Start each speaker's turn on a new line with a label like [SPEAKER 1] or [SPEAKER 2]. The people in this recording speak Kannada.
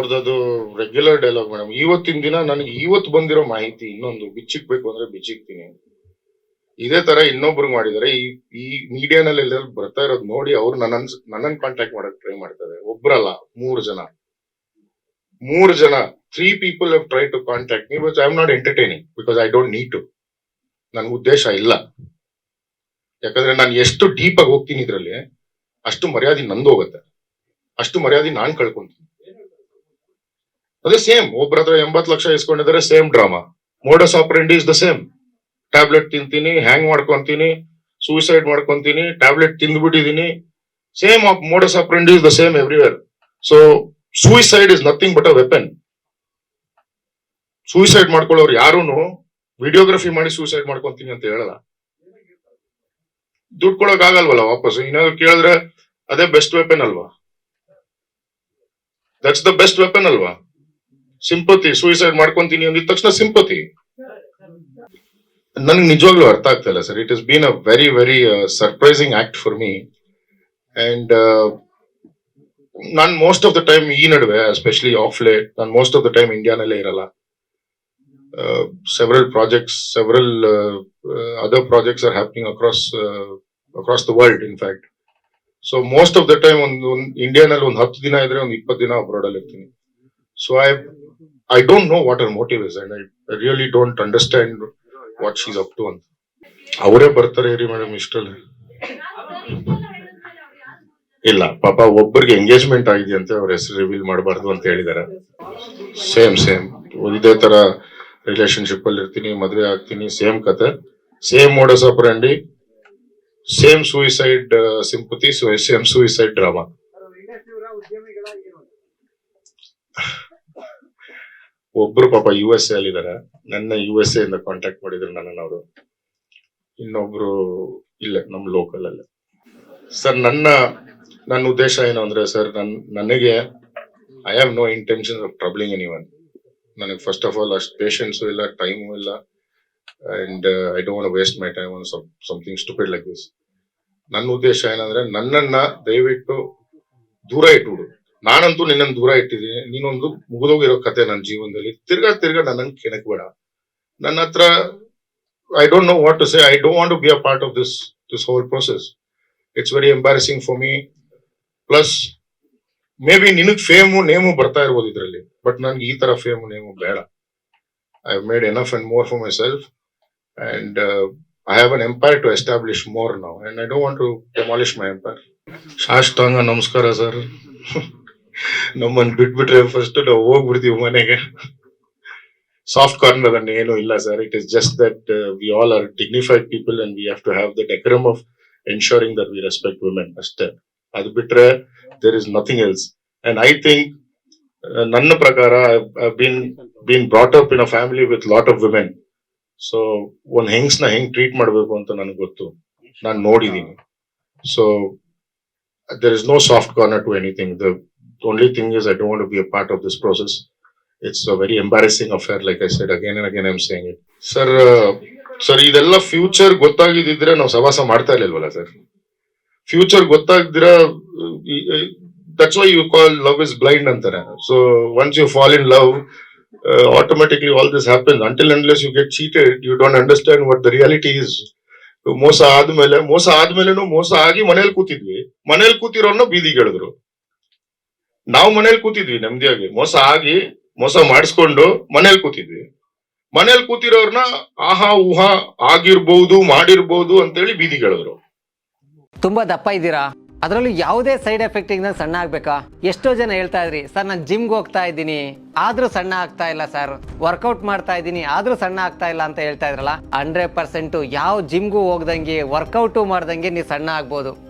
[SPEAKER 1] ಅವ್ರದ್ದು ರೆಗ್ಯುಲರ್ ಡೈಲಾಗ್ ಮೇಡಮ್ ಇವತ್ತಿನ ದಿನ ನನಗೆ ಇವತ್ತು ಬಂದಿರೋ ಮಾಹಿತಿ ಇನ್ನೊಂದು, ಬಿಚ್ಚಿಕ್ಬೇಕು ಅಂದ್ರೆ ಬಿಚ್ಚಿಕ್ತೀನಿ. ಇದೇ ತರ ಇನ್ನೊಬ್ರಿಗೆ ಮಾಡಿದಾರೆ ಈ ಈ ಮೀಡಿಯಾನಲ್ಲಿ ಎಲ್ಲ ಬರ್ತಾ ಇರೋದು ನೋಡಿ ಅವ್ರು ನನ್ನ ನನ್ನನ್ ಕಾಂಟ್ಯಾಕ್ಟ್ ಮಾಡಕ್ ಟ್ರೈ ಮಾಡ್ತಾರೆ. ಒಬ್ರಲ್ಲ, ಮೂರು ಜನ. ಮೂರು ಜನ three people have try to contact me but I am not entertaining because I don't need to ನನ್ ಉದ್ದೇಶ ಇಲ್ಲ. ಯಾಕಂದ್ರೆ ನಾನು ಎಷ್ಟು ಡೀಪ್ ಆಗಿ ಹೋಗ್ತೀನಿ ಇದ್ರಲ್ಲಿ, ಅಷ್ಟು ಮರ್ಯಾದೆ ನಂದು ಹೋಗುತ್ತೆ. ಅಷ್ಟು ಮರ್ಯಾದೆ ನಾನ್ ಕಳ್ಕೊಂತೀನಿ. ಅದೇ ಸೇಮ್ ಒಬ್ಬರ ಹತ್ರ ಎಂಬತ್ ಲಕ್ಷ ಇಸ್ಕೊಂಡಿದ್ರೆ same drama modus operandi is the same tablet ತಿಂತೀನಿ ಹ್ಯಾಂಗ್ ಮಾಡ್ಕೊಂತೀನಿ ಸೂಸೈಡ್ ಮಾಡ್ಕೊಂತೀನಿ tablet ತಿಂದ್ಬಿಟ್ಟಿದೀನಿ. Same modus operandi is the same everywhere so suicide is nothing but a weapon suicide ಮಾಡ್ಕೊಳ್ಳೋರು ಯಾರೂ ವಿಡಿಯೋಗ್ರಫಿ ಮಾಡಿ ಸೂಸೈಡ್ ಮಾಡ್ಕೊಂತೀನಿ ಅಂತ ಹೇಳಲ್ಲ. ದುಡ್ಡು ಕೊಡಕ್ ಆಗಲ್ವಲ್ಲ ವಾಪಸ್? ಏನಾದ್ರು ಕೇಳಿದ್ರೆ ಅದೇ ಬೆಸ್ಟ್ ವೆಪನ್ ಅಲ್ವಾ? ದಟ್ಸ್ ದ ಬೆಸ್ಟ್ ವೆಪನ್ ಅಲ್ವಾ? ಸಿಂಪತಿ ಸೂಯಿಸೈಡ್ ಮಾಡ್ಕೊಂತೀನಿ ಅಂದಿದ ತಕ್ಷಣ ಸಿಂಪತಿ ನನಗೆ ನಿಜವಾಗ್ಲೂ ಅರ್ಥ ಆಗ್ತಾ ಇಲ್ಲ sir. It is been a very very surprising act for me and ನಾನು ಮೋಸ್ಟ್ ಆಫ್ ದ ಟೈಮ್ ಈ ನಡುವೆ ಎಸ್ಪೆಷಲಿ ಆಫ್ ಲೇಟ್ ನಾನು ಮೋಸ್ಟ್ ಆಫ್ ದ ಟೈಮ್ ಇಂಡಿಯಾನಲ್ಲೇ ಇರಲ್ಲ. Several projects several other projects are happening across across the world in fact so most of the time ಒಂದು ಇಂಡಿಯಾನಲ್ಲಿ ಒಂದು ಹತ್ತು ದಿನ ಇದ್ರೆ ಒಂದು ಇಪ್ಪತ್ತು ದಿನ ಅಬ್ರಾಡಲ್ಲಿ ಇರ್ತೀನಿ so I I don't know what her motive is, and I really don't understand what she's up to ಅಂತ ಅವರೇ ಬರ್ತಾರೆ ರೀ ಮೇಡಮ್ ಇಷ್ಟಲ್ಲಿ. ಇಲ್ಲ ಪಾಪ ಒಬ್ಬರಿಗೆ ಎಂಗೇಜ್ಮೆಂಟ್ ಆಗಿದೆ ಅಂತ ಅವ್ರ ಹೆಸರು ರಿವೀಲ್ ಮಾಡಬಾರ್ದು ಅಂತ ಹೇಳಿದ್ದಾರೆ ಸೇಮ್ ಸೇಮ್ ಇದೇ ತರ ರಿಲೇಶನ್ಶಿಪ್ ಅಲ್ಲಿ ಇರ್ತೀನಿ ಮದುವೆ ಆಗ್ತೀನಿ ಸೇಮ್ ಕತೆ. Same modus operandi same suicide sympathy same suicide drama ಒಬ್ರು ಪಾಪ ಯು ಎಸ್ ಎ ಅಲ್ಲಿದ್ದಾರೆ ನನ್ನ ಯು ಎಸ್ ಎ ಇಂದ ಕಾಂಟ್ಯಾಕ್ಟ್ ಮಾಡಿದ್ರು ನನ್ನನ್ನು ಅವರು. ಇನ್ನೊಬ್ರು ಇಲ್ಲ ನಮ್ಮ ಲೋಕಲ್ ಅಲ್ಲೇ. ಸರ್ ನನ್ನ ನನ್ನ ಉದ್ದೇಶ ಏನು ಅಂದ್ರೆ ಸರ್ ನನ್, ನನಗೆ I have no intention of troubling any one ನನಗೆ ಫಸ್ಟ್ ಆಫ್ ಆಲ್ ಅಷ್ಟು ಪೇಷನ್ಸು ಇಲ್ಲ ಟೈಮು ಇಲ್ಲ. And I don't waste my time on something stupid like this ನನ್ನ ಉದ್ದೇಶ ಏನಂದ್ರೆ ನನ್ನನ್ನ ದಯವಿಟ್ಟು ದೂರ ಇಟ್ಬಿಡು. ನಾನಂತೂ ನಿನ್ನನ್ನು ದೂರ ಇಟ್ಟಿದ್ದೀನಿ. ನೀನೊಂದು ಮುಗಿದೋಗಿರೋ ಕತೆ ನನ್ನ ಜೀವನದಲ್ಲಿ. ತಿರ್ಗಾ ತಿರ್ಗಾ ನನ್ನನ್ನು ಕೆಣಕ್ಬೇಡ. ನನ್ನ ಹತ್ರ I don't know what to say I don't want to be a part of this this whole process it's very embarrassing for me plus maybe ನಿನಗ್ ಫೇಮು ನೇಮು ಬರ್ತಾ ಇರ್ಬೋದು ಇದರಲ್ಲಿ. ಬಟ್ ನನ್ಗೆ ಈ ತರ ಫೇಮು ನೇಮು ಬೇಡ. I made enough and more for myself and I have an empire to establish more now and I don't want to demolish my empire ಸಾಷ್ಟಾಂಗ ನಮಸ್ಕಾರ ಸರ್ ನಮ್ಮನ್ನ ಬಿಟ್ಬಿಟ್ರೆ ಫಸ್ಟ್ ನಾವು ಹೋಗ್ಬಿಡ್ತೀವಿ ಮನೆಗೆ. ಸಾಫ್ಟ್ ಕಾರ್ನರ್ ಅನ್ನ ಏನು ಇಲ್ಲ sir it is just that we all are dignified people and we have to have the decorum of ensuring that we respect women ಅಷ್ಟೇ ಅದು ಬಿಟ್ರೆ there is nothing else and I think ನನ್ನ ಪ್ರಕಾರ been been brought up in a family with lot of women so ಒಂದ್ ಹೆಂಗ್ಸ್ನ ಹೆಂಗ್ ಟ್ರೀಟ್ ಮಾಡಬೇಕು ಅಂತ ನನಗೆ ಗೊತ್ತು. ನಾನು ನೋಡಿದೀನಿ. So there is no soft corner to anything anything. The only thing is I don't want to be a part of this process. It's a very embarrassing affair, like I said again and again. I'm saying it, sir. Sir ಇದೆಲ್ಲ ಫ್ಯೂಚರ್ ಗೊತ್ತಾಗಿದ್ದಿದ್ರೆ ನಾವು ಸವಾಸ ಮಾಡ್ತಾ ಇರ್ಲಿಲ್ವಲ್ಲ sir future ಗೊತ್ತಾಗ್ದಿರ that's why you call love is blind ಅಂತಾರೆ so once you fall in love automatically all this happen until unless you get cheated you don't understand what the reality is ಮೋಸ ಆದ್ಮೇಲೆ ಮೋಸ ಆದ್ಮೇಲೆನು ಮೋಸ ಆಗಿ ಮನೇಲಿ ಕೂತಿದ್ವಿ ಮನೇಲಿ ಕೂತಿರೋನ್ನ ಬೀದಿಗೆ ಎಳೆದ್ರು ನಾವು ಮನೇಲಿ ಕೂತಿದ್ವಿ ನೆಮ್ಮದಿಯಾಗಿ. ಮೋಸ ಆಗಿ, ಮೋಸ ಮಾಡಿಸ್ಕೊಂಡು ಮನೇಲಿ ಕೂತಿದ್ವಿ. ಮನೇಲಿ ಕೂತಿರೋರ್ನ ಆಹಾ, ಊಹಾ ಆಗಿರ್ಬಹುದು ಮಾಡಿರ್ಬಹುದು ಅಂತೇಳಿ ಬೀದಿ ಎಳೆದ್ರು
[SPEAKER 2] ತುಂಬಾ ದಪ್ಪ ಇದ್ದೀರಾ? ಅದರಲ್ಲೂ ಯಾವುದೇ ಸೈಡ್ ಎಫೆಕ್ಟ್ ಇಂದ ಸಣ್ಣ ಆಗ್ಬೇಕಾ? ಎಷ್ಟೋ ಜನ ಹೇಳ್ತಾ ಇದ್ರಿ, ಸರ್, ನಾನು ಜಿಮ್ಗೆ ಹೋಗ್ತಾ ಇದ್ದೀನಿ. ಆದ್ರೂ ಸಣ್ಣ ಆಗ್ತಾ ಇಲ್ಲ, ಸರ್. ವರ್ಕೌಟ್ ಮಾಡ್ತಾ ಇದ್ದೀನಿ, ಆದ್ರೂ ಸಣ್ಣ ಆಗ್ತಾ ಇಲ್ಲ ಅಂತ ಹೇಳ್ತಾ ಇದ್ರಲ್ಲ, ಹಂಡ್ರೆಡ್ ಪರ್ಸೆಂಟ್ ಯಾವ ಜಿಮ್ಗೂ ಹೋಗ್ದಂಗೆ, ವರ್ಕೌಟು ಮಾಡ್ದಂಗೆ ನೀವು ಸಣ್ಣ ಆಗ್ಬೋದು.